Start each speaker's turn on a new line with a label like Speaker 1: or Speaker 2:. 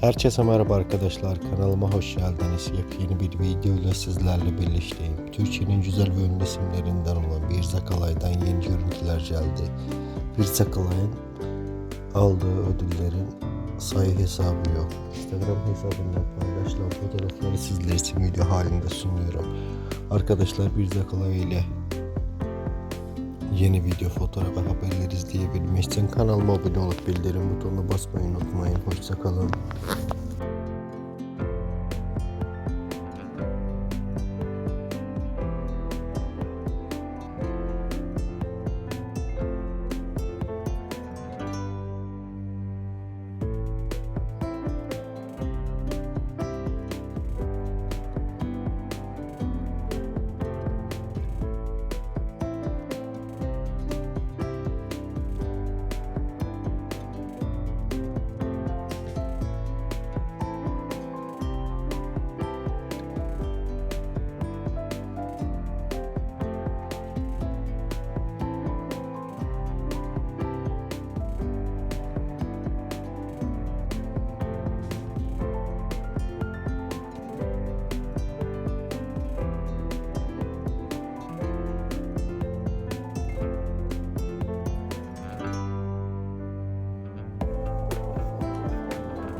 Speaker 1: Herkese merhaba arkadaşlar kanalıma hoş geldiniz. Yepyeni bir video ile sizlerle birlikteyim. Türkiye'nin güzel ve ünlü isimlerinden olan Bir Zakalay'dan yeni görüntüler geldi. Bir Zakalay'ın aldığı ödüllerin sayı hesabı yok. Instagram hesabından paylaşılan fotoğrafları sizler için video halinde sunuyorum. Arkadaşlar Bir Zakalay ile yeni video, fotoğraf ve haberler izleyebilmek için kanalıma abone olup bildirim butonuna basmayı unutmayın. Hoşçakalın.